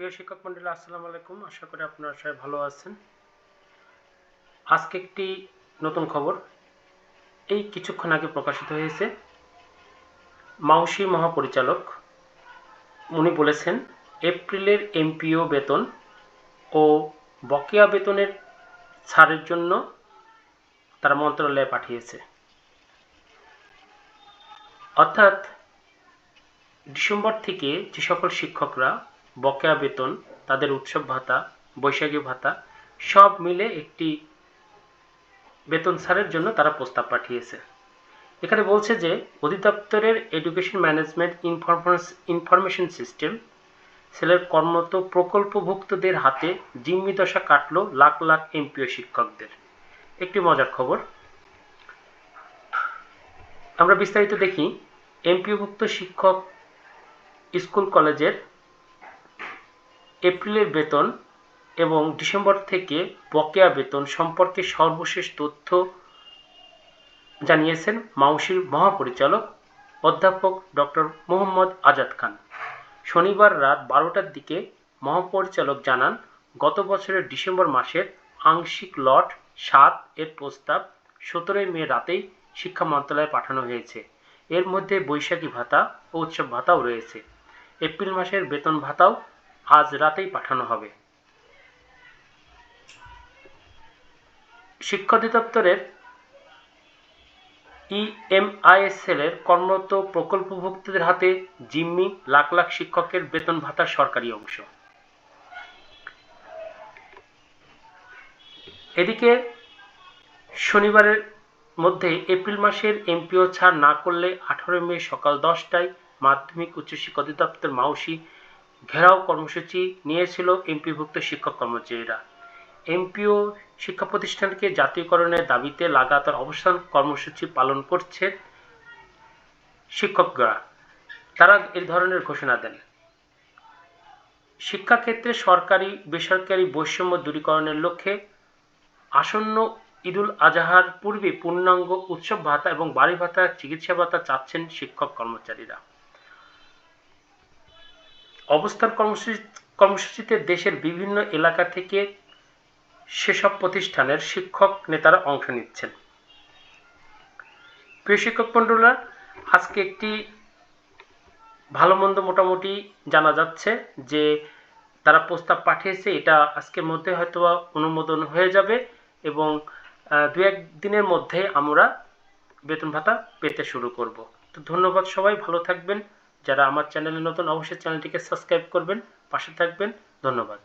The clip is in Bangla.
প্রিয় শিক্ষক মন্ডলী, আসসালামু আলাইকুম। আশা করি আপনারা সবাই ভালো আছেন। আজকে একটি নতুন খবর, এই কিছুক্ষণ আগে প্রকাশিত হয়েছে। মাউসি মহাপরিচালক, উনি বলেছেন, এপ্রিলের এমপিও বেতন ও বকেয়া বেতনের ছাড়ের জন্য তারা মন্ত্রণালয়ে পাঠিয়েছে। অর্থাৎ ডিসেম্বর থেকে যে সকল শিক্ষকরা বকেয়া বেতন, তাদের উৎসব ভাতা, বৈশাখী ভাতা, সব মিলে একটি বেতন ছাড়ের জন্য তারা প্রস্তাব পাঠিয়েছে। এখানে বলছে যে, অধিদপ্তরের এডুকেশন ম্যানেজমেন্ট ইনফরমেশন সিস্টেম সেলের কর্মরত প্রকল্পভুক্তদের হাতে জিম্মি দশা কাটল লাখ লাখ এমপিও শিক্ষকদের। একটি মজার খবর। আমরা বিস্তারিত দেখি। এমপিওভুক্ত শিক্ষক স্কুল কলেজের এপ্রিলের বেতন এবং ডিসেম্বর থেকে বকেয়া বেতন সম্পর্কে সর্বশেষ তথ্য জানিয়েছেন মাউসির মহাপরিচালক অধ্যাপক ডক্টর মোহাম্মদ আজাদ খান। শনিবার রাত বারোটার দিকে মহাপরিচালক জানান, গত বছরের ডিসেম্বর মাসের আংশিক লট সাত এর প্রস্তাব সতেরোই মে রাতেই শিক্ষা মন্ত্রণালয়ে পাঠানো হয়েছে। এর মধ্যে বৈশাখী ভাতা ও উৎসব ভাতাও রয়েছে। এপ্রিল মাসের বেতন ভাতাও আজ রাতেই পাঠানো হবে। শিক্ষা অধিদপ্তরের ইএমআইএসএল এর কর্মরত প্রকল্পভুক্তদের হাতে জিম্মি লাখ লাখ শিক্ষকের বেতন ভাতার সরকারি অংশ। এদিকে শনিবারের মধ্যে এপ্রিল মাসের এমপিও ছাড় না করলে আঠারো মে সকাল দশটায় মাধ্যমিক উচ্চশিক্ষা অধিদপ্তর মাউসি ঘেরাও কর্মসূচি নিয়েছিল এমপিভুক্ত শিক্ষক কর্মচারীরা। এমপিও শিক্ষা প্রতিষ্ঠানকে জাতীয়করণের দাবিতে লাগাতার অবস্থান কর্মসূচি পালন করছে শিক্ষকরা তারা এই ধরনের ঘোষণা দেন। শিক্ষাক্ষেত্রে সরকারি, বেসরকারি বৈষম্য দূরীকরণের লক্ষ্যে আসন্ন ঈদুল আজহার পূর্বে পূর্ণাঙ্গ উৎসব ভাতা এবং বাড়ি ভাতা চিকিৎসা ভাতা চাচ্ছেন শিক্ষক কর্মচারীরা। অবস্থান কর্মসূচি কর্মসূচিতে দেশের বিভিন্ন এলাকা থেকে সেসব প্রতিষ্ঠানের শিক্ষক নেতারা অংশ নিচ্ছেন। প্রিয় শিক্ষক মন্ডলা আজকে একটি ভালো মন্দ মোটামুটি জানা যাচ্ছে যে তারা প্রস্তাব পাঠিয়েছে, এটা আজকের মধ্যে হয়তো অনুমোদন হয়ে যাবে এবং দু, এক দিনের মধ্যে আমরা বেতন ভাতা পেতে শুরু করব। তো ধন্যবাদ সবাই, ভালো থাকবেন। যারা আমার চ্যানেলে নতুন অবশ্যই চ্যানেলটিকে সাবস্ক্রাইব করবেন পাশে থাকবেন। ধন্যবাদ।